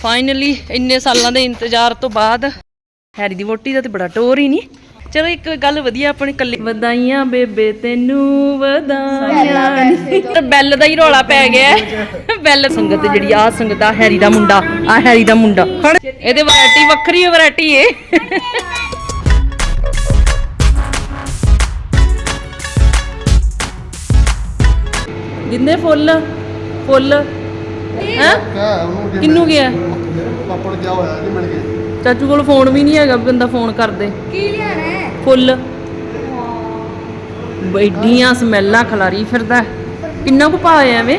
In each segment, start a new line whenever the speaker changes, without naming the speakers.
Finally ਇੰਨੇ ਸਾਲਾਂ ਦੇ ਇੰਤਜ਼ਾਰ ਤੋਂ ਬਾਅਦ ਹੈਰੀ ਦੀ ਵੋਟੀ ਦਾ ਤੇ ਬੜਾ ਟੋਰ ਹੀ ਨਹੀਂ। ਚਲੋ ਇੱਕ ਗੱਲ ਵਧੀਆ ਆਪਣੀ ਕੱਲੀ ਵਧਾਈਆਂ ਬੇਬੇ ਤੈਨੂੰ ਵਧਾਈਆਂ। ਬੈਲ ਦਾ ਹੀ ਰੌਲਾ ਪੈ ਗਿਆ। ਹੈ। ਬੈਲ ਸੰਗਤ ਜਿਹੜੀ ਆ ਸੰਗਤ ਆ ਹੈਰੀ ਦਾ ਮੁੰਡਾ ਆ ਹੈਰੀ ਦਾ ਮੁੰਡਾ। ਇਹਦੇ ਵੈਰਾਈਟੀ ਵੱਖਰੀ ਵੈਰਾਈਟੀ ਏ ਜਿੰਨੇ ਫੁੱਲ ਫੁੱਲ ਹੈ? ਕਿੰਨੂੰ ਗਿਆ?
ਪਾਪੜ ਗਿਆ ਹੋਇਆ ਨਹੀਂ ਮਿਲ ਗਏ।
ਚਾਚੂ ਕੋਲ ਫੋਨ ਵੀ ਨਹੀਂ ਹੈਗਾ ਵੀ ਬੰਦਾ ਫੋਨ ਕਰਦੇ।
ਕੀ ਲਿਆਣਾ ਹੈ?
ਫੁੱਲ। ਬੈਡੀਆਂ ਸਮੈਲਾਂ ਖਲਾਰੀ ਫਿਰਦਾ। ਕਿੰਨਾ ਕੁ ਪਾਇਆ ਐਵੇਂ?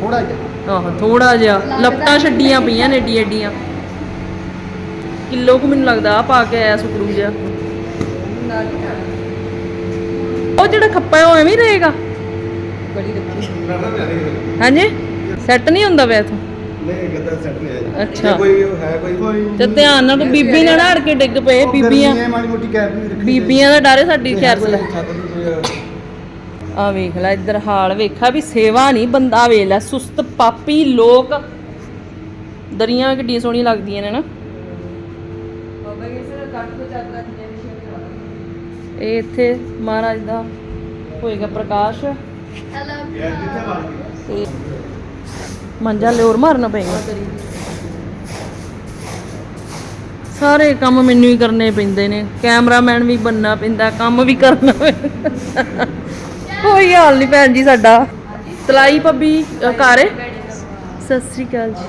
ਥੋੜਾ ਜਿਹਾ।
ਆਹੋ ਥੋੜਾ ਜਿਹਾ। ਲਪਟਾਂ ਛੱਡੀਆਂ ਪਈਆਂ ਨੇ ਏਡੀ ਏਡੀਆਂ। ਕਿਲੋ ਕੁ ਮੈਨੂੰ ਲੱਗਦਾ ਆ ਪਾ ਕੇ ਆਇਆ ਸੁਕਰੂ ਜਿਹਾ। ਉਹ ਜਿਹੜਾ ਖੱਪਾ ਹੈ ਉਹ ਐਵੇਂ ਹੀ ਰਹੇਗਾ।
ਬੜੀ ਰੱਖੀ।
ਹਾਂਜੀ? ਸੈੱਟ ਨਹੀਂ ਹੁੰਦਾ ਵੈ ਇਥੋਂ?
ਨਹੀਂ ਗੱਦਾ ਸੈੱਟ ਨਹੀਂ ਆਇਆ।
ਅੱਛਾ।
ਕੋਈ ਹੈ ਕੋਈ। ਕੋਈ
ਤੇ ਧਿਆਨ ਨਾਲ ਤੂੰ ਬੀਬੀ ਨਾਲ ਅੜ ਕੇ ਡਿੱਗ ਪਏ ਬੀਬੀਆਂ।
ਮਾੜੀ ਮੋਟੀ ਕੈਪ ਵੀ ਰੱਖੀ
ਬੀਬੀਆਂ ਦਾ ਡਰ ਹੈ ਸਾਡੀ ਖੈਰ ਸਲਾ ਆ ਵੇਖ ਲੈ ਇੱਧਰ ਹਾਲ ਵੇਖਾ ਵੀ ਸੇਵਾ ਨਹੀਂ ਬੰਦਾ ਵੇਖ ਲੈ ਸੁਸਤ ਪਾਪੀ ਲੋਕ। ਦਰੀਆਂ ਕਿੱਡੀਆਂ ਸੋਹਣੀਆਂ ਲੱਗਦੀਆਂ ਨੇ ਨਾ।
ਬਾਬਾ ਜੀ ਸਰ ਕੱਟ ਤੋਂ ਚਾਦਰਾਂ ਦੀਆਂ ਵਿਸ਼ੇ
ਇਹ ਇੱਥੇ ਮਹਾਰਾਜ ਦਾ ਹੋਏਗਾ ਪ੍ਰਕਾਸ਼। ਤੇ ਮੰਜਾ ਲਿਓਰ ਮਾਰਨਾ ਪਏਗਾ। ਸਾਰੇ ਕੰਮ ਮੈਨੂੰ ਹੀ ਕਰਨੇ ਪੈਂਦੇ ਨੇ। ਕੈਮਰਾਮੈਨ ਵੀ ਬੰਨਣਾ ਪੈਂਦਾ, ਕੰਮ ਵੀ ਕਰਨਾ ਪੈਂਦਾ। ਕੋਈ ਹਾਲ ਨਹੀਂ ਭੈਣ ਜੀ ਸਾਡਾ। ਤਲਾਈ ਪੱਬੀ ਘਰ ਸਤਿ ਸ੍ਰੀ ਅਕਾਲ ਜੀ।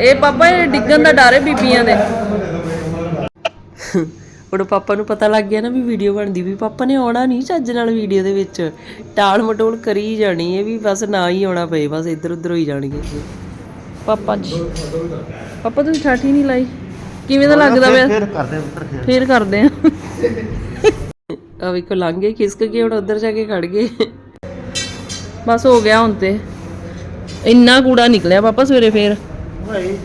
ਇਹ ਪਾਪਾ, ਇਹ ਡਿੱਗਣ ਦਾ ਡਰ ਹੈ ਬੀਬੀਆਂ ਦੇ। ਹੁਣ ਪਾਪਾ ਨੂੰ ਪਤਾ ਲੱਗ ਗਿਆ ਨਾ ਵੀ ਵੀਡੀਓ ਬਣਦੀ ਵੀ ਪਾਪਾ ਨੇ ਆਉਣਾ ਨਹੀਂ ਚੱਜ ਨਾਲ ਵੀਡੀਓ ਦੇ ਵਿੱਚ। ਟਾਲ ਮਟੋਲ ਕਰੀ ਜਾਣੀ ਹੈ ਵੀ ਬਸ ਨਾ ਹੀ ਆਉਣਾ ਪਏ ਬਸ ਇੱਧਰ ਉੱਧਰ ਹੋਈ ਜਾਣਗੇ। ਪਾਪਾ ਜੀ। ਪਾਪਾ ਤੁਸੀਂ ਛਾਠੀ ਨਹੀਂ ਲਾਈ? ਕਿਵੇਂ ਦਾ ਲੱਗਦਾ ਪਿਆ?
ਫਿਰ ਕਰਦੇ ਫਿਰ
ਫੇਰ ਕਰਦੇ ਆ। ਆ ਵੇਖੋ ਲੰਘੇ ਖਿਸਕ ਕੇ ਹੁਣ ਉੱਧਰ ਜਾ ਕੇ ਖੜ ਗਏ। ਬਸ ਹੋ ਗਿਆ ਹੁਣ ਤੇ। ਇੰਨਾ ਕੂੜਾ ਨਿਕਲਿਆ ਪਾਪਾ ਸਵੇਰੇ ਫੇਰ।
ਭਾਈ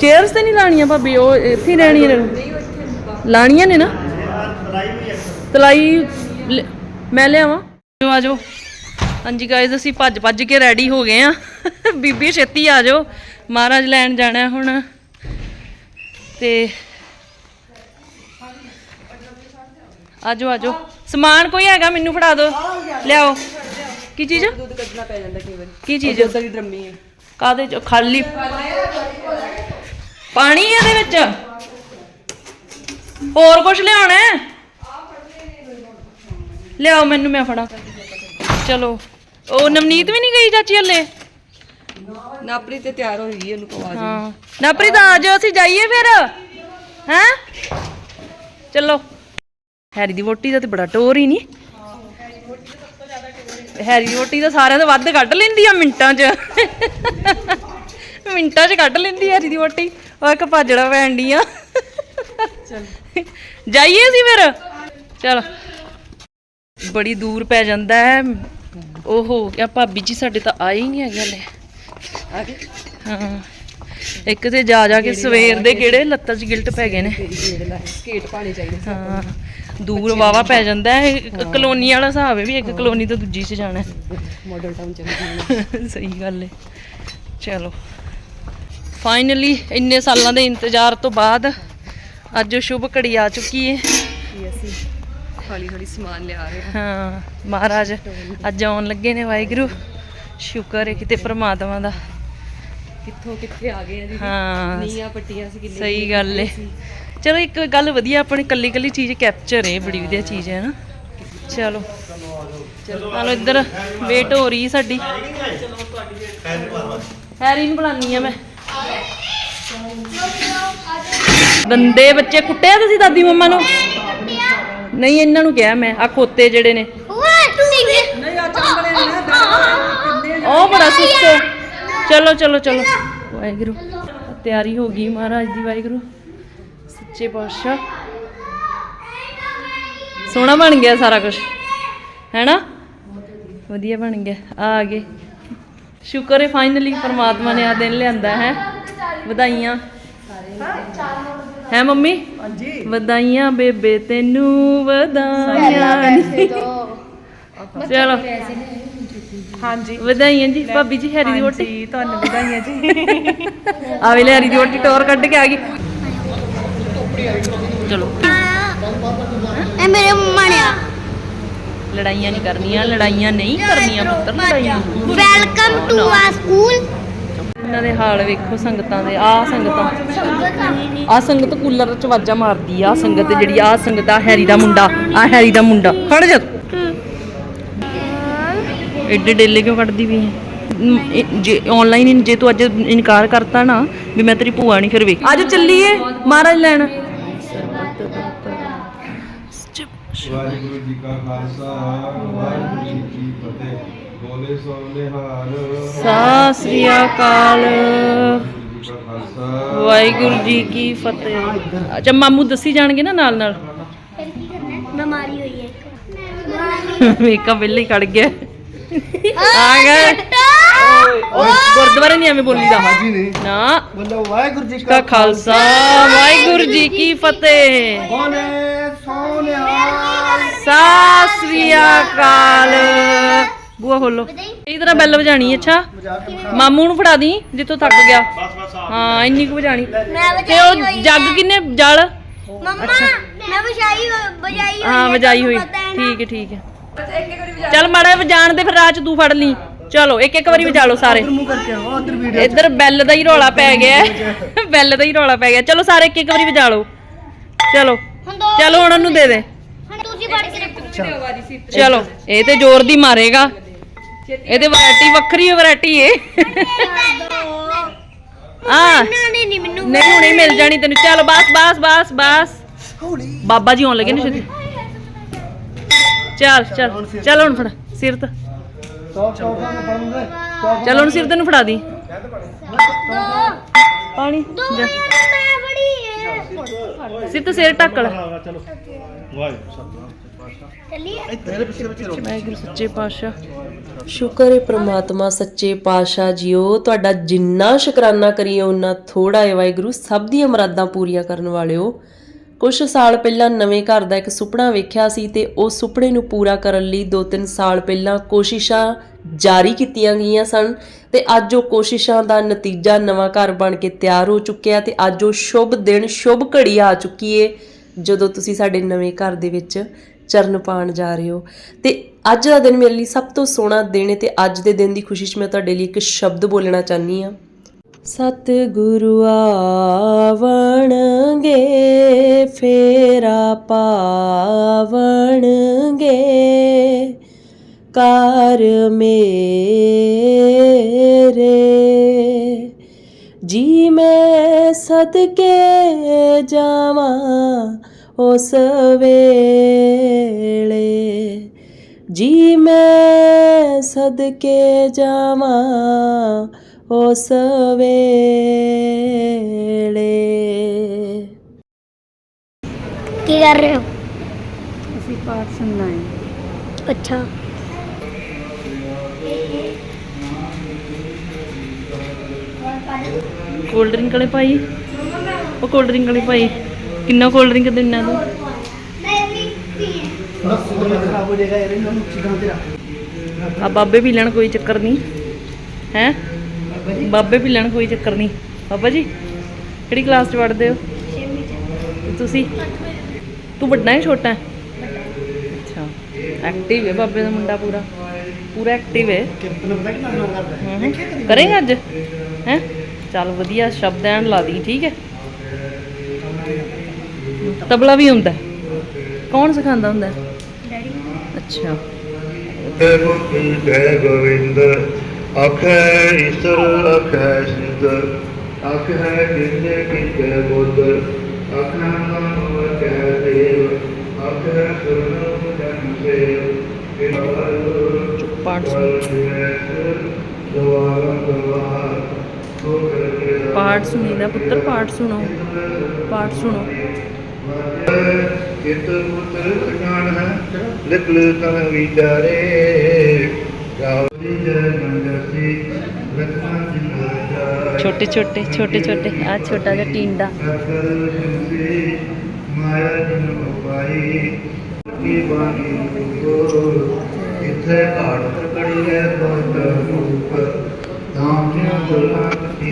ਚੇਅਰਸ ਤੇ ਨਹੀਂ ਲਾਣੀਆਂ ਭਾਬੀ ਉਹ ਇੱਥੇ ਹੀ ਰਹਿਣੀਆਂ ਨੇ। ਲਾਣੀਆਂ ਨੇ ਨਾ? ਤਲਾਈ ਲ- ਮੈਂ ਲਿਆਵਾਂ। ਆਜੋ ਆਜੋ। ਹਾਂਜੀ ਗਾਇਜ਼ ਅਸੀਂ ਭੱਜ ਭੱਜ ਕੇ ਰੈਡੀ ਹੋ ਗਏ ਆ ਬੀਬੀ ਛੇਤੀ ਆ ਜਾਓ। ਮਹਾਰਾਜ ਲੈਣ ਜਾਣਾ ਹੁਣ। ਤੇ ਆਜੋ ਆਜੋ। ਸਮਾਨ ਕੋਈ ਹੈਗਾ? ਮੈਨੂੰ ਫੜਾ ਦਿਓ। ਲਿਆਓ। ਕੀ ਚੀਜ਼
ਦੁੱਧ ਕੱਢਣਾ ਪੈ ਜਾਂਦਾ ਕਈ ਵਾਰੀ।
ਕੀ ਚੀਜ਼
ਉਧਰ ਦੀ ਡਰਮੀ ਹੈ
ਕਾਦੇ ਚ? ਖਾਲੀ। ਪਾਣੀ ਇਹਦੇ ਵਿੱਚ? ਹੋਰ ਕੁਝ ਲਿਆਉਣਾ ਹੈ? ਲਿਆਓ ਮੈਨੂੰ ਮੈਂ ਫੜਾ। ਚਲੋ। ਉਹ ਨਵਨੀਤ ਵੀ ਨਹੀਂ ਗਈ ਚਾਚੀ ਹੱਲੇ?
ਨਾਪਰੀ ਤੇ ਤਿਆਰ ਹੋਈ ਗਈ ਉਹਨੂੰ ਕਵਾ
ਹਾਂ। ਨਾਪਰੀ ਤਾਂ ਆ ਜਾਓ ਅਸੀਂ ਜਾਈਏ ਫਿਰ। ਹੈਂ? ਚਲੋ। ਹੈਰੀ ਦੀ ਵੋਟੀ ਦਾ ਤੇ ਬੜਾ ਟੋਰ ਹੀ ਨਹੀਂ। ਹੈਰੀ ਦੀ ਵੋਟੀ ਤਾਂ ਸਾਰਿਆਂ ਤੋਂ ਵੱਧ ਕੱਢ ਲੈਂਦੀ ਆ ਮਿੰਟਾਂ 'ਚ। ਮਿੰਟਾਂ 'ਚ ਕੱਢ ਲੈਂਦੀ ਹੈਰੀ ਦੀ ਵੋਟੀ। ਉਹ ਇੱਕ ਭਾਜੜਾ ਪੈਣ ਦੀ ਆ। ਜਾਈਏ ਅਸੀਂ ਫਿਰ? ਚਲ। ਬੜੀ ਦੂਰ ਪੈ ਜਾਂਦਾ ਹੈ। ਉਹ ਹੋ ਗਿਆ ਭਾਬੀ ਜੀ ਸਾਡੇ ਤਾਂ ਆਏ ਹੀ ਨਹੀਂ ਹੈਗੇ ਹਲੇ।
ਆ ਗਏ
ਹਾਂ। ਇੱਕ ਤੇ ਜਾ ਜਾ ਕੇ ਸਵੇਰ ਦੇ ਕਿਹੜੇ ਲੱਤਾਂ 'ਚ ਗਿਲਟ ਪੈ ਗਏ ਨੇ।
ਸਕੇਟ ਪਾਣੇ ਚਾਹੀਦੇ
ਹਾਂ। ਦੂਰ ਵਾਵਾ ਪੈ ਜਾਂਦਾ ਹੈ। ਕਲੋਨੀ ਵਾਲਾ ਹਿਸਾਬ ਹੈ ਵੀ ਇੱਕ ਕਲੋਨੀ ਤੋਂ ਦੂਜੀ 'ਚ ਜਾਣਾ।
ਮਾਡਲ ਟਾਊਨ ਚਲੇ ਜਾਣਾ।
ਸਹੀ ਗੱਲ ਹੈ। ਚਲੋ। ਫਾਈਨਲੀ ਇੰਨੇ ਸਾਲਾਂ ਦੇ ਇੰਤਜ਼ਾਰ ਤੋਂ ਬਾਅਦ ਅੱਜ ਉਹ ਸ਼ੁਭ ਘੜੀ ਆ ਚੁੱਕੀ ਹੈ
ਕੀ ਅਸੀਂ ਹੌਲੀ ਹੌਲੀ ਸਮਾਨ ਲਿਆ ਰਹੇ ਹਾਂ।
ਹਾਂ ਮਹਾਰਾਜ ਅੱਜ ਆਉਣ ਲੱਗੇ ਨੇ ਵਾਹਿਗੁਰੂ। ਸ਼ੁਕਰ ਹੈ ਕਿਤੇ ਪ੍ਰਮਾਤਮਾ ਦਾ।
ਕਿੱਥੋਂ ਕਿੱਥੇ ਆ ਗਏ ਆ ਜੀ
ਹਾਂ
ਨੀਆਂ ਪੱਟੀਆਂ ਸੀ ਕਿੰਨੇ
ਸਹੀ ਗੱਲ ਏ। ਚਲੋ ਇੱਕ ਗੱਲ ਵਧੀਆ ਆਪਣੀ ਕੱਲੀ ਕੱਲੀ ਚੀਜ਼ ਕੈਪਚਰ ਏ ਬੜੀ ਵਧੀਆ ਚੀਜ਼ ਹੈ ਨਾ। ਚਲੋ। ਚਲੋ ਇੱਧਰ ਵੇਟ ਹੋ ਰਹੀ ਸਾਡੀ। ਹੈਰੀ ਨੂੰ ਬੁਲਾਨੀ ਆ ਮੈਂ। ਬੰਦੇ ਬੱਚੇ ਕੁੱਟਿਆ ਤੁਸੀਂ ਦਾਦੀ ਮੰਮਾ ਨੂੰ? ਨਹੀਂ ਇਹਨਾਂ ਨੂੰ ਕਿਹਾ ਮੈਂ ਆ ਖੋਤੇ ਜਿਹੜੇ ਨੇ। ਉਹ ਬੜਾ ਸੁਸਤ। ਚਲੋ ਚਲੋ ਚਲੋ। ਵਾਹਿਗੁਰੂ। ਤਿਆਰੀ ਹੋ ਗਈ ਮਹਾਰਾਜ ਦੀ ਵਾਹਿਗੁਰੂ। ਸੱਚੇ ਪਾਤਸ਼ਾਹ। ਸੋਹਣਾ ਬਣ ਗਿਆ ਸਾਰਾ ਕੁਝ ਹੈਨਾ? ਵਧੀਆ ਬਣ ਗਿਆ। ਆ ਗਏ। ਸ਼ੁਕਰ ਹੈ ਫਾਈਨਲੀ ਪਰਮਾਤਮਾ ਨੇ ਆ ਦਿਨ ਲਿਆਂਦਾ ਹੈ। ਵਧਾਈਆਂ। ਹੈ ਮੰਮੀ? ਹਾਂਜੀ। ਵਧਾਈਆਂ ਬੇਬੇ ਤੈਨੂੰ ਵਧਾਈਆਂ। ਚਲੋ।
ਹਾਂਜੀ।
ਵਧਾਈਆਂ ਜੀ। ਭਾਬੀ ਜੀ ਹੈਰੀ ਦੀ
ਜੀ ਤੁਹਾਨੂੰ ਵਧਾਈਆਂ ਜੀ।
ਆ ਵੇਲੇ ਹੈਰੀ ਦੀ ਵੋਟੀ ਟੋਰ ਕੱਢ ਕੇ ਆ ਗਈ। ਚਲੋ
ਇਹ ਮੇਰੇ ਮੰਮਾ ਨੇ ਆ।
ਲੜਾਈਆਂ ਨਹੀਂ ਕਰਨੀਆਂ ਲੜਾਈਆਂ ਨਹੀਂ ਕਰਨੀਆਂ ਪੁੱਤਰ ਲੜਾਈਆਂ
ਵੈਲਕਮ ਟੂ ਆ ਸਕੂਲ
ਇਹਨਾਂ ਦੇ ਹਾਲ ਵੇਖੋ ਸੰਗਤਾਂ ਦੇ ਆ ਸੰਗਤਾਂ। ਆ ਸੰਗਤ ਕੂਲਰ ਚ ਵਾਜਾ ਮਾਰਦੀ ਆ ਸੰਗਤ ਜਿਹੜੀ ਆ ਸੰਗਤ ਆ ਹੈਰੀ ਦਾ ਮੁੰਡਾ ਆ ਹੈਰੀ ਦਾ ਮੁੰਡਾ। ਖੜ ਜਾ। ਐਡੇ ਡੇਲੇ ਕਿਉਂ ਕੱਢਦੀ ਵੀ ਹੈ ਜੇ ਆਨਲਾਈਨ ਜੇ ਤੂੰ ਅੱਜ ਇਨਕਾਰ ਕਰਤਾ ਨਾ ਵੀ ਮੈਂ ਤੇਰੀ ਭੂਆ ਨਹੀਂ ਫਿਰ ਵੇਖ। ਅੱਜ ਚੱਲੀਏ ਮਹਾਰਾਜ ਲੈਣ।
ਵਾਹਿਗੁਰੂ ਜੀ ਕਾ ਖਾਲਸਾ ਵਾਹਿਗੁਰੂ ਜੀ ਕੀ ਫਤਿਹ। ਬੋਲੇ ਸੋ ਨਿਹਾਲ।
ਸਤਿ ਸ੍ਰੀ ਅਕਾਲ।
ਵਾਹਿਗੁਰੂ ਜੀ ਕਾ
ਫਤਿਹ। ਅੱਛਾ ਮਾਮੂ ਦੱਸੀ ਜਾਣਗੇ ਨਾ ਨਾਲ ਨਾਲ।
ਫਿਰ ਕੀ ਕਰਨਾ ਬਿਮਾਰੀ ਹੋਈ ਹੈ
ਮੇਕਅਪ ਕੱਢ ਗਿਆ। ਆ ਗਏ ਓਏ ਗੁਰਦੁਆਰੇ ਨਹੀਂ ਐਵੇਂ ਬੋਲੀਦਾ
ਹਾਜੀ ਨੇ
ਨਾ।
ਬੋਲੋ ਵਾਹਿਗੁਰੂ ਜੀ
ਕਾ ਖਾਲਸਾ ਵਾਹਿਗੁਰੂ ਜੀ ਕੀ ਫਤਿਹ।
ਬੋਲੇ ਸੋ ਨਿਹਾਲ।
ਸਤਿ ਸ੍ਰੀ ਅਕਾਲ। ਬੂਆ ਖੋਲੋ। ਇਹ ਤਰ੍ਹਾਂ ਬੈਲ ਵਜਾਣੀ ਅੱਛਾ? ਮਾਮੂ ਨੂੰ ਫੜਾ ਦੀ ਜਿੱਥੋਂ ਥੱਕ ਗਿਆ। ਹਾਂ ਇੰਨੀ ਕੁ ਵਜਾਣੀ।
ਮੈਂ
ਤੇ
ਵਜਾਈ
ਉਹ ਜੱਗ ਕਿੰਨੇ ਜਲ?
ਮੰਮਾ ਮੈਂ ਵਜਾਈ ਹੋਈ- ਵਜਾਈ ਹੋਈ
ਹਾਂ
ਹੈ,
ਵਜਾਈ ਹੋਈ।
ਨਾ।
ਠੀਕ ਹੈ ਠੀਕ ਹੈ। ਚੱਲ ਮਾੜਾ ਵਜਾਣ ਦੇ ਫਿਰ ਰਾਹ ਚ ਤੂੰ ਫੜ ਲਈ। ਚਲੋ ਇੱਕ ਇੱਕ ਵਾਰੀ ਵਜਾ ਲਓ ਸਾਰੇ। ਇੱਧਰ ਬੈਲ ਦਾ ਹੀ ਰੌਲਾ ਪੈ ਗਿਆ। ਹੈ। ਬੈਲ ਦਾ ਹੀ ਰੌਲਾ ਪੈ ਗਿਆ। ਚਲੋ ਸਾਰੇ ਇੱਕ ਇੱਕ ਵਾਰੀ ਵਜਾ ਲਓ। ਚਲੋ।
ਦੋ
ਚਲੋ ਹੁਣ ਉਹਨੂੰ ਦੇ ਦੇ।
ਹੁਣ ਤੁਸੀਂ ਫੜ ਕੇ ਰੱਖੋ
ਚਲੋ। ਇਹ ਤੇ ਜ਼ੋਰ ਦੀ ਮਾਰੇਗਾ। ਇਹਦੇ ਵੈਰਾਈਟੀ ਵੱਖਰੀ ਵੈਰਾਈਟੀ ਏ ਆ
ਨਹੀਂ ਨਹੀਂ ਮੈਨੂੰ
ਨਹੀਂ ਹੁਣੇ ਹੀ ਮਿਲ ਜਾਣੀ ਤੈਨੂੰ। ਚਲ ਬਸ ਬਸ ਬਸ ਬਸ। ਬਾਬਾ ਜੀ ਆਉਣ ਲੱਗੇ ਨੇ ਛੇਤੀ ਚੱਲ ਚੱਲ ਚੱਲ। ਹੁਣ ਫੜ। ਸਿਰ ਤੇ। ਚੱਲ ਹੁਣ ਸਿਰ ਤੈਨੂੰ ਫੜਾ ਦੀ। ਪਾਣੀ
ਦੋ।
ਜਾ।
ਯਾਰ ਮੈਂ ਬੜੀ
ਸਿਰ ਤੇ ਸਿਰ ਢੱਕ ਲੈ।
ਚਲੋ। ਵਾਹਿਗੁਰੂ
ਵਾਹਿਗੁਰੂ, ਸੱਚੇ ਪਾਤਸ਼ਾਹ।
ਸ਼ੁਕਰ ਹੈ ਪ੍ਰਮਾਤਮਾ, ਸੱਚੇ ਪਾਤਸ਼ਾਹ ਜੀਓ। ਤੁਹਾਡਾ ਜਿੰਨਾ ਸ਼ੁਕਰਾਨਾ ਕਰੀਏ ਉਹਨਾਂ ਥੋੜਾ ਹੈ ਵਾਹਿਗੁਰੂ। ਸਭ ਦੀਆਂ ਮੁਰਾਦਾਂ ਪੂਰੀਆਂ ਕਰਨ ਵਾਲਿਓ। ਕੁਝ ਸਾਲ ਪਹਿਲਾਂ ਨਵੇਂ ਘਰ ਦਾ ਇੱਕ ਸੁਪਨਾ ਵੇਖਿਆ ਸੀ ਤੇ ਉਹ ਸੁਪਨੇ ਨੂੰ ਪੂਰਾ ਕਰਨ ਲਈ 2-3 ਸਾਲ ਪਹਿਲਾਂ ਕੋਸ਼ਿਸ਼ਾਂ ਜਾਰੀ ਕੀਤੀਆਂ ਗਈਆਂ ਸਨ ਤੇ ਅੱਜ ਉਹ ਕੋਸ਼ਿਸ਼ਾਂ ਦਾ ਨਤੀਜਾ ਨਵਾਂ ਘਰ ਬਣ ਕੇ ਤਿਆਰ ਹੋ ਚੁੱਕਿਆ ਤੇ ਅੱਜ ਉਹ ਸ਼ੁਭ ਦਿਨ, ਸ਼ੁਭ ਘੜੀ ਆ ਚੁੱਕੀ ਏ। ਜਦੋਂ ਤੁਸੀਂ ਸਾਡੇ ਨਵੇਂ ਘਰ ਦੇ ਵਿੱਚ ਚਰਨ ਪਾਣ ਜਾ ਰਹੇ ਹੋ। ਤੇ ਅੱਜ ਦਾ ਦਿਨ ਮੇਰੇ ਲਈ ਸਭ ਤੋਂ ਸੋਹਣਾ ਦਿਨ ਹੈ ਤੇ ਅੱਜ ਦੇ ਦਿਨ ਦੀ ਖੁਸ਼ੀ 'ਚ ਮੈਂ ਤੁਹਾਡੇ ਲਈ ਇੱਕ ਸ਼ਬਦ ਬੋਲਣਾ ਚਾਹਨੀ ਆ ਸਤ ਗੁਰੂ ਆਵਣਗੇ, ਫੇਰਾ ਪਾਵਣਗੇ ਕਰ ਮੇਰੇ। ਜੀ ਮੈਂ ਸਦਕੇ ਜਾਵਾਂ ਉਸ ਵੇਲੇ ਜੀ ਮੈਂ ਸਦਕੇ ਜਾਵਾਂ ਉਸ ਵੇਲੇ।
ਕੀ ਕਰ ਰਹੇ ਹੋ?
ਅਸੀਂ ਪਾਠ ਸੁਣਨਾ ਹੈ।
ਅੱਛਾ।
ਕੋਲਡ ਡਰਿੰਕ ਵਾਲੇ ਭਾਈ? ਉਹ ਕੋਲਡ ਡਰਿੰਕ ਵਾਲੇ ਭਾਈ। ਕਿੰਨਾ ਕੋਲਡ ਡਰਿੰਕ ਦਿੰਨਾ ਤੂੰ ਆ ਬਾਬੇ ਪੀ ਲੈਣ ਕੋਈ ਚੱਕਰ ਨਹੀਂ। ਹੈ? ਬਾਬੇ ਪੀ ਲੈਣ ਕੋਈ ਚੱਕਰ ਨਹੀਂ। ਬਾਬਾ ਜੀ, ਕਿਹੜੀ ਕਲਾਸ 'ਚ ਪੜ੍ਹਦੇ ਹੋ? ਤੁਸੀਂ? ਤੂੰ ਵੱਡਾ ਹੈ, ਛੋਟਾ ਹੈ? ਅੱਛਾ। ਐਕਟਿਵ ਹੈ ਬਾਬੇ ਦਾ ਮੁੰਡਾ ਪੂਰਾ। ਪੂਰਾ ਐਕਟਿਵ ਹੈ। ਕਰੇਗਾ ਅੱਜ? ਹੈ? ਚੱਲ ਵਧੀਆ, ਸ਼ਬਦ ਐਨ ਲਾ ਦੀ, ਠੀਕ ਹੈ? ਤਬਲਾ ਵੀ ਹੁੰਦਾ। ਕੌਣ ਸਿਖਾਉਂਦਾ ਹੁੰਦਾ? ਹੈ? ਅੱਛਾ।
ਜੈ ਮੁਖੀ ਜੈ ਗੋਵਿੰਦ ਆਖੈ ਈਸ਼ਰ ਆਖੈ ਸਿਧ। ਆਖੈ ਜਿੰਦੇ ਕਿਤੇ ਬੁੱਧ ਆਖੈ ਨਾਮ ਕੈ ਦੇਵ। ਆਖੈ ਸੁਰਨਮ ਜਨ ਸੇਵ ਕਿਰਪਾਲ
ਪਾਠ ਪਾਠ ਸੁਣੀਦਾ ਪੁੱਤਰ ਪਾਠ ਸੁਣੋ। ਪਾਠ ਸੁਣੋ।
ਚਿਤ ਪੁੱਤਰ ਸਖਾਨ ਹੈ ਲਿਖ ਲ ਤਨ ਵਿਚਾਰੇ। ਰਾਵੀ ਜੈ ਨੰਦਸੀ ਰਤਨਾ ਜਿੰਦਾ
ਛੋਟੇ ਛੋਟੇ ਛੋਟੇ ਛੋਟੇ ਆ ਛੋਟਾ ਜਿਹਾ ਟਿੰਡਾ
ਸਤਰ ਜਿਨਸੀ ਮਾਇਆ ਜਿਨ ਉਪਾਈ ਕੀ ਬਾਣੀ ਕੋ ਇਥੇ ਘਾਟ ਕੜੀ ਹੈ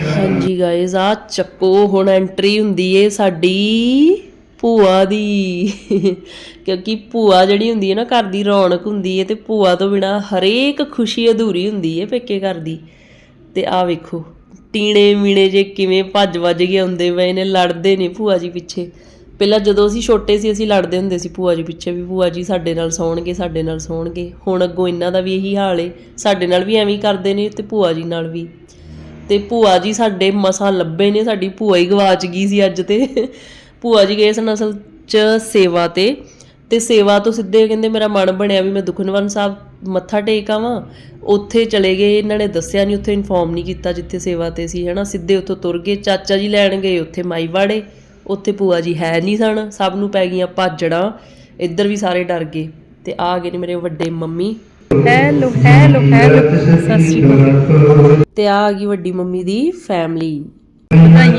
ਹਾਂਜੀ ਗਾਇਜ਼ ਆ ਚੱਕੋ ਹੁਣ ਐਂਟਰੀ ਹੁੰਦੀ ਏ ਸਾਡੀ ਭੂਆ ਦੀ। ਕਿਉਂਕਿ ਭੂਆ ਜਿਹੜੀ ਹੁੰਦੀ ਹੈ ਨਾ, ਘਰ ਦੀ ਰੌਣਕ ਹੁੰਦੀ ਹੈ ਤੇ ਭੂਆ ਤੋਂ ਬਿਨਾ ਹਰੇਕ ਖੁਸ਼ੀ ਅਧੂਰੀ ਹੁੰਦੀ ਹੈ ਪੇਕੇ ਘਰ ਦੀ। ਤੇ ਆ ਵੇਖੋ, ਟੀਣੇ ਮੀਣੇ ਜੇ ਕਿਵੇਂ ਭੱਜ ਵੱਜ ਕੇ ਆਉਂਦੇ ਪਏ ਨੇ, ਲੜਦੇ ਨੇ ਭੂਆ ਜੀ ਪਿੱਛੇ। ਪਹਿਲਾਂ ਜਦੋਂ ਅਸੀਂ ਛੋਟੇ ਸੀ, ਅਸੀਂ ਲੜਦੇ ਹੁੰਦੇ ਸੀ ਭੂਆ ਜੀ ਪਿੱਛੇ ਵੀ, ਭੂਆ ਜੀ ਸਾਡੇ ਨਾਲ ਸੌਣਗੇ, ਸਾਡੇ ਨਾਲ ਸੌਣਗੇ। ਹੁਣ ਅੱਗੋਂ ਇਹਨਾਂ ਦਾ ਵੀ ਇਹੀ ਹਾਲ ਏ, ਸਾਡੇ ਨਾਲ ਵੀ ਐਵੇਂ ਕਰਦੇ ਨੇ ਤੇ ਭੂਆ ਜੀ ਨਾਲ ਵੀ। ਤੇ ਭੂਆ ਜੀ ਸਾਡੇ ਮਸਾਂ ਲੱਭੇ ਨੇ, ਸਾਡੀ ਭੂਆ ਹੀ ਗਵਾਚ ਗਈ ਸੀ ਅੱਜ ਤੇ। ਭੂਆ ਜੀ ਗਏ ਸਨ ਅਸਲ 'ਚ ਸੇਵਾ ਤੇ ਤੇ ਸੇਵਾ ਤੋਂ ਸਿੱਧੇ ਕਹਿੰਦੇ ਮੇਰਾ ਮਨ ਬਣਿਆ ਵੀ ਮੈਂ ਦੁਖਨਿਵਾਰਨ ਸਾਹਿਬ ਮੱਥਾ ਟੇਕ ਆਵਾਂ। ਉੱਥੇ ਚਲੇ ਗਏ ਇਹਨਾਂ ਨੇ ਦੱਸਿਆ ਨਹੀਂ ਉੱਥੇ ਇਨਫੋਰਮ ਨਹੀਂ ਕੀਤਾ ਜਿੱਥੇ ਸੇਵਾ ਤੇ ਸੀ ਹਨਾ। ਸਿੱਧੇ ਉੱਥੋਂ ਤੁਰ ਗਏ ਚਾਚਾ ਜੀ ਲੈਣ ਗਏ ਉੱਥੇ ਮਾਈ ਵਾੜੇ ਉੱਥੇ ਭੂਆ ਜੀ ਹੈ ਨਹੀਂ ਸਨ ਸਭ ਨੂੰ ਪੈ ਗਈਆਂ ਭਾਜੜਾਂ। ਇੱਧਰ ਵੀ ਸਾਰੇ ਡਰ ਗਏ ਤੇ ਆ ਗਏ ਨੇ ਮੇਰੇ ਵੱਡੇ ਮੰਮੀ।
ਹੈਲੋ ਹੈਲੋ ਹੈਲੋ ਸਤਿ ਸ਼੍ਰੀ ਅਕਾਲ।
ਤੇ ਆ ਗਈ ਵੱਡੀ ਮੰਮੀ ਦੀ ਫੈਮਿਲੀ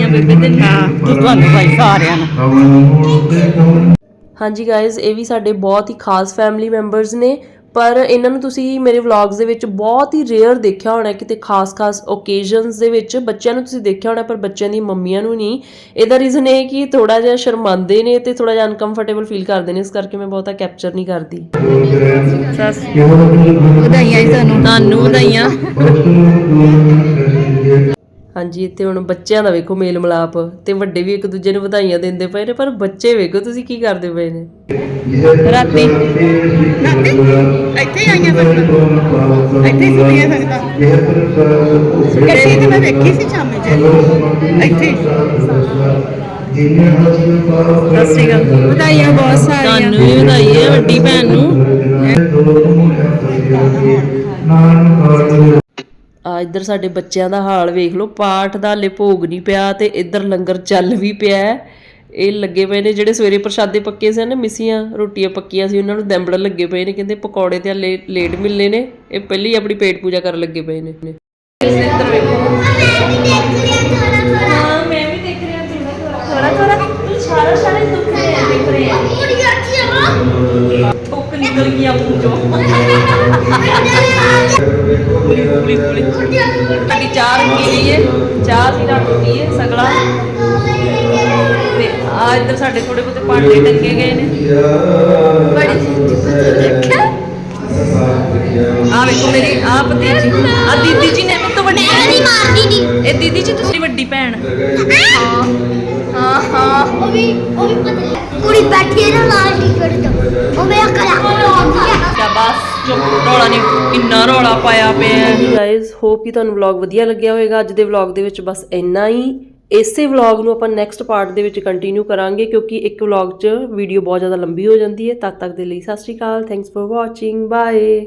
ਵਧਾਈਆਂ ਬੇਬੇ ਤੇ ਹਾਂ ਤੁਹਾਨੂੰ ਭਾਈ ਸਾਰਿਆਂ ਨੂੰ
ਹਾਂਜੀ ਗਾਇਜ਼ ਇਹ ਵੀ ਸਾਡੇ ਬਹੁਤ ਹੀ ਖਾਸ ਫੈਮਿਲੀ ਮੈਂਬਰਸ ਨੇ ਪਰ ਇਹਨਾਂ ਨੂੰ ਤੁਸੀਂ ਮੇਰੇ ਵਲੌਗਸ ਦੇ ਵਿੱਚ ਬਹੁਤ ਹੀ ਰੇਅਰ ਦੇਖਿਆ ਹੋਣਾ ਕਿਤੇ ਖਾਸ-ਖਾਸ ਓਕੇਜ਼ਨਸ ਦੇ ਵਿੱਚ ਬੱਚਿਆਂ ਨੂੰ ਤੁਸੀਂ ਦੇਖਿਆ ਹੋਣਾ ਪਰ ਬੱਚਿਆਂ ਦੀ ਮੰਮੀਆਂ ਨੂੰ ਨਹੀਂ ਇਹਦਾ ਰੀਜ਼ਨ ਇਹ ਕਿ ਥੋੜਾ ਜਿਹਾ ਸ਼ਰਮਾਉਂਦੇ ਨੇ ਤੇ ਥੋੜਾ ਜਿਹਾ ਅਨਕੰਫਰਟੇਬਲ ਫੀਲ ਕਰਦੇ ਨੇ ਇਸ ਕਰਕੇ ਮੈਂ ਬਹੁਤਾ ਕੈਪਚਰ ਨਹੀਂ ਕਰਦੀ
ਵਧਾਈਆਂ ਜੀ ਤੁਹਾਨੂੰ ਤੁਹਾਨੂੰ ਵਧਾਈਆਂ
ਹਾਂਜੀ ਤੇ ਹੁਣ ਬੱਚਿਆਂ ਦਾ ਵੇਖੋ ਮੇਲ ਮਿਲਾਪ ਤੇ ਵੱਡੇ ਵੀ ਇੱਕ ਦੂਜੇ ਨੂੰ ਵਧਾਈਆਂ ਦਿੰਦੇ ਪਏ ਨੇ ਪਰ ਬੱਚੇ ਵੇਖੋ ਤੁਸੀਂ ਕੀ ਕਰਦੇ ਪਏ ਨੇ।
ਰਾਤੀ
ਇੱਥੇ ਆਈਆਂ ਫਿਰ ਇੱਥੇ ਸੁਣੀਆਂ ਸਕਦਾ ਗੱਡੀ ਤੇ ਮੈਂ ਵੇਖੀ ਸੀ ਸ਼ਾਮੇ ਜੇ ਇੱਥੇ
ਸਤਿ ਸ਼੍ਰੀ ਅਕਾਲ।
ਵਧਾਈਆਂ ਬਹੁਤ ਸਾਰੀਆਂ।
ਤੁਹਾਨੂੰ ਵੀ ਵਧਾਈ ਹੈ ਵੱਡੀ ਭੈਣ ਨੂੰ। ਆ ਇੱਧਰ ਸਾਡੇ ਬੱਚਿਆਂ ਦਾ ਹਾਲ ਵੇਖ ਲਓ ਪਾਠ ਦਾ ਹਲੇ ਭੋਗ ਨਹੀਂ ਪਿਆ ਤੇ ਇੱਧਰ ਲੰਗਰ ਚੱਲ ਵੀ ਪਿਆ ਹੈ। ਇਹ ਲੱਗੇ ਪਏ ਨੇ ਜਿਹੜੇ ਸਵੇਰੇ ਪ੍ਰਸ਼ਾਦੇ ਪੱਕੇ ਸੀ ਨਾ ਮਿਸੀਆਂ ਰੋਟੀਆਂ ਪੱਕੀਆਂ ਸੀ ਉਹਨਾਂ ਨੂੰ ਦੰਬੜਨ ਲੱਗੇ ਪਏ ਨੇ ਕਹਿੰਦੇ ਪਕੌੜੇ ਤੇ ਹਲੇ ਲੇਟ ਮਿਲਨੇ ਨੇ ਇਹ ਪਹਿਲੀ ਆਪਣੀ ਪੇਟ ਪੂਜਾ ਕਰਨ ਲੱਗੇ ਪਏ ਨੇ। ਹਾਂ ਮੈਂ ਵੀ ਦੇਖ ਰਿਹਾ ਥੋੜਾ ਥੋੜਾ ਤੂੰ ਸਾਰਾ ਸਾਰਾ ਦੁੱਖ ਰਿਹਾ ਦੇਖ ਰਿਹਾ ਥੁੱਕ ਨਿਕਲ ਗਈ ਆਪੂ ਚੋਂ ਪੂਰੀ ਪੂਰੀ ਚਾਹ ਪੀ ਲਈਏ ਚਾਹ ਸੀ ਰੱਖ ਪੀਏ ਸਗਲਾ। ਤੇ ਆ ਇੱਧਰ ਸਾਡੇ ਥੋੜੇ ਬਹੁਤੇ ਭਾਂਡੇ ਟੰਗੇ ਗਏ ਨੇ। ਆ ਵੇਖੋ ਮੇਰੀ ਆ ਭਤੀਜੀ। ਆ ਦੀਦੀ ਜੀ ਨੇ ਮੇਰੇ ਤੋਂ ਵੱਡੀ
ਨਹੀਂ ਮਾਰਦੀ ਨਹੀਂ
ਇਹ ਦੀਦੀ ਜੀ ਤੁਸੀਂ ਵੱਡੀ ਭੈਣ।
ਹਾਂ ਹਾਂ ਹਾਂ। ਉਹ ਵੀ ਉਹ ਵੀ ਪਤਲੀ। ਕੁੜੀ ਬੈਠੀ ਹੈ ਨਾ ਲਾਲ ਟੀ-ਸ਼ਰਟ ਉਹ ਮੇਰਾ ਕਲਾ
ਬਸ ਜੋ ਰੌਲਾ ਨਹੀਂ, ਕਿੰਨਾ ਰੌਲਾ ਪਾਇਆ ਪਿਆ ਹੈ। ਗਾਇਜ਼ ਹੋਪ ਕਿ ਤੁਹਾਨੂੰ ਵਲੌਗ ਵਧੀਆ ਲੱਗਿਆ ਹੋਵੇਗਾ। ਅੱਜ ਦੇ ਵਲੌਗ ਦੇ ਵਿੱਚ ਬਸ ਇੰਨਾ ਹੀ। ਇਸੇ ਵਲੌਗ ਨੂੰ ਆਪਾਂ ਨੈਕਸਟ ਪਾਰਟ ਦੇ ਵਿੱਚ ਕੰਟੀਨਿਊ ਕਰਾਂਗੇ, ਕਿਉਂਕਿ ਇੱਕ ਵਲੌਗ 'ਚ ਵੀਡੀਓ ਬਹੁਤ ਜ਼ਿਆਦਾ ਲੰਬੀ ਹੋ ਜਾਂਦੀ ਹੈ। ਤਦ ਤੱਕ ਦੇ ਲਈ ਸਤਿ ਸ਼੍ਰੀ ਅਕਾਲ। Thanks for watching bye